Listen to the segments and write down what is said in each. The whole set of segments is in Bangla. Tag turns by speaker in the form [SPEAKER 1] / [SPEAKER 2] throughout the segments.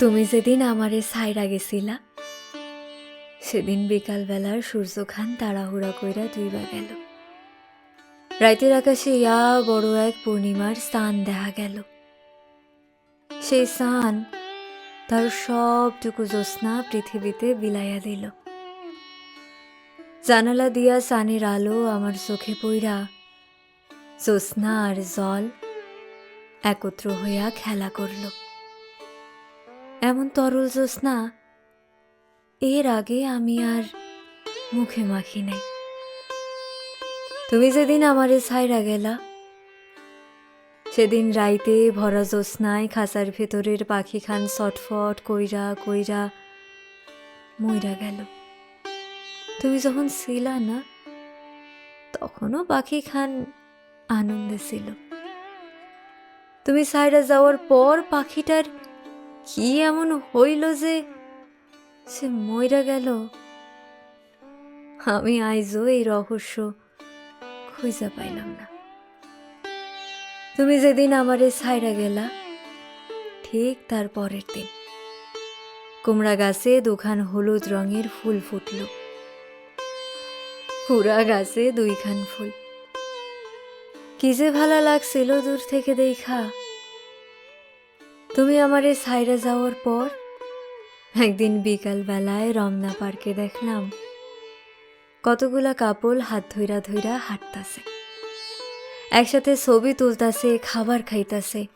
[SPEAKER 1] তুমি যেদিন আমারে সাইরা গেছিলা, সেদিন বিকালবেলার সূর্যখান তাড়াহুড়া কইরা দুইবা গেল। রাইতের আকাশে ইয়া বড় এক পূর্ণিমার স্থান দেখা গেল। সেই স্থান তার সবটুকু জ্যোৎস্না পৃথিবীতে বিলাইয়া দিল। জানালা দিয়া সানের আলো আমার চোখে পইরা জ্যোৎস্না আর জল একত্র হইয়া খেলা করল। এমন তরল জ্যোৎস্না এর আগে আমি আর মুখে মাখি নাই। তুমি যেদিন আমারে ছাইরা গেলা, সেদিন রাইতে ভরা জ্যোৎস্নায় খাঁচার ভেতরের পাখি খান ছটফট কইরা কইরা মইরা গেল। তুমি যখন ছিলা না, তখনও পাখি খান আনন্দে ছিল। তুমি সাইরা যাওয়ার পর পাখিটার কি এমন হইল যে সে মইরা গেল? আমি আইজও এই রহস্য খুঁজা পাইলাম না। তুমি যেদিন আমারে ছাইরা গেলা, ঠিক তার পরের দিন। কুমড়া গাছে দুখান হলুদ রঙের ফুল ফুটল। পুরা গাছে দুইখান ফুল। কি যে ভালো লাগছিল দূর থেকে দেখা। তুমি আমারে সাইরা যাওয়ার পর একদিন বিকাল বেলায় রমনা পার্কে দেখলাম কতগুলা কাপল হাত ধইরা ধইরা হাঁটতাছে। একসাথে ছবি তুলতাছে, খাবার খাইতাছে।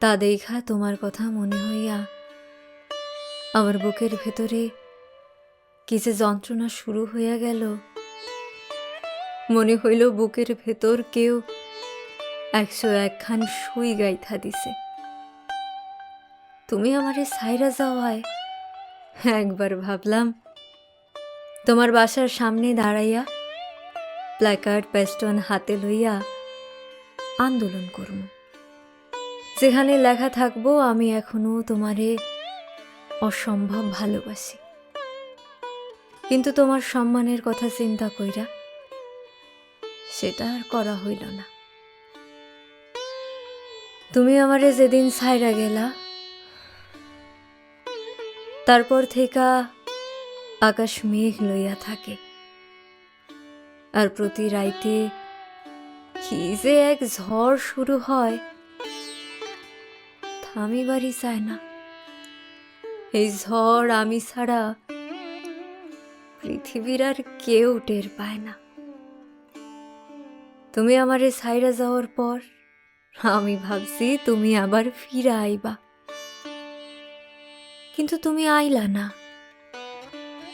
[SPEAKER 1] তা দেখা তোমার কথা মনে হইয়া আমার বুকের ভেতরে কি যে যন্ত্রণা শুরু হইয়া গেল। মনে হইল বুকের ভেতর কেউ একশো একখান সুই গাইথা দিছে। তুমি আমারে সাইরা যাওয়ায় একবার ভাবলাম, তোমার বাসার সামনে দাঁড়াইয়া প্ল্যাকার্ড পেস্টন হাতে লইয়া আন্দোলন করব। যেখানে লেখা থাকব, আমি এখনও তোমারে অসম্ভব ভালোবাসি। কিন্তু তোমার সম্মানের কথা চিন্তা কইরা সেটা আর করা হইল না। তুমি আমারে যেদিন ছাইরা গেলা তারপর থেকে আকাশ মেঘ লইয়া থাকে। আর প্রতি রাইতে কি যে এক ঝড় শুরু হয় থামিবারই চায় না। এই ঝড় আমি ছাড়া পৃথিবীর আর কেউ টের পায় না। তুমি আমারে সাইরা যাওয়ার পর আমি ভাবছি তুমি আবার ফিরে আইবা কিন্তু তুমি আইলা না।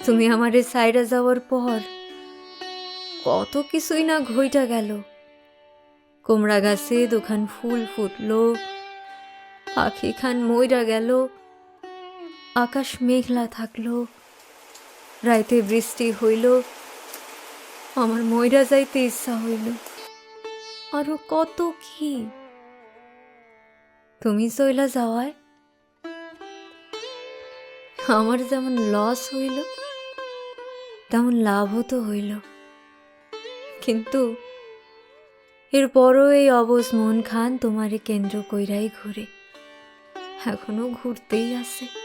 [SPEAKER 1] তুমি আমারে সাইরা যাওয়ার পর কত কিছুই না ঘইটা গেল। কোমড়া গাছে দোকান ফুল ফুটলো, পাখি খান মইরা গেল, আকাশ মেঘলা থাকল, রাইতে বৃষ্টি হইল, আমার ময়রা যাইতে ইচ্ছা হইল। আরও কত কি? তুমি চইলা যাওয়ায় আমার যেমন লস হইল, তেমন লাভও তো হইল। কিন্তু এরপরও এই অবস মন খান তোমারে কেন্দ্র কইরাই ঘুরে। এখনও ঘুরতেই আছে।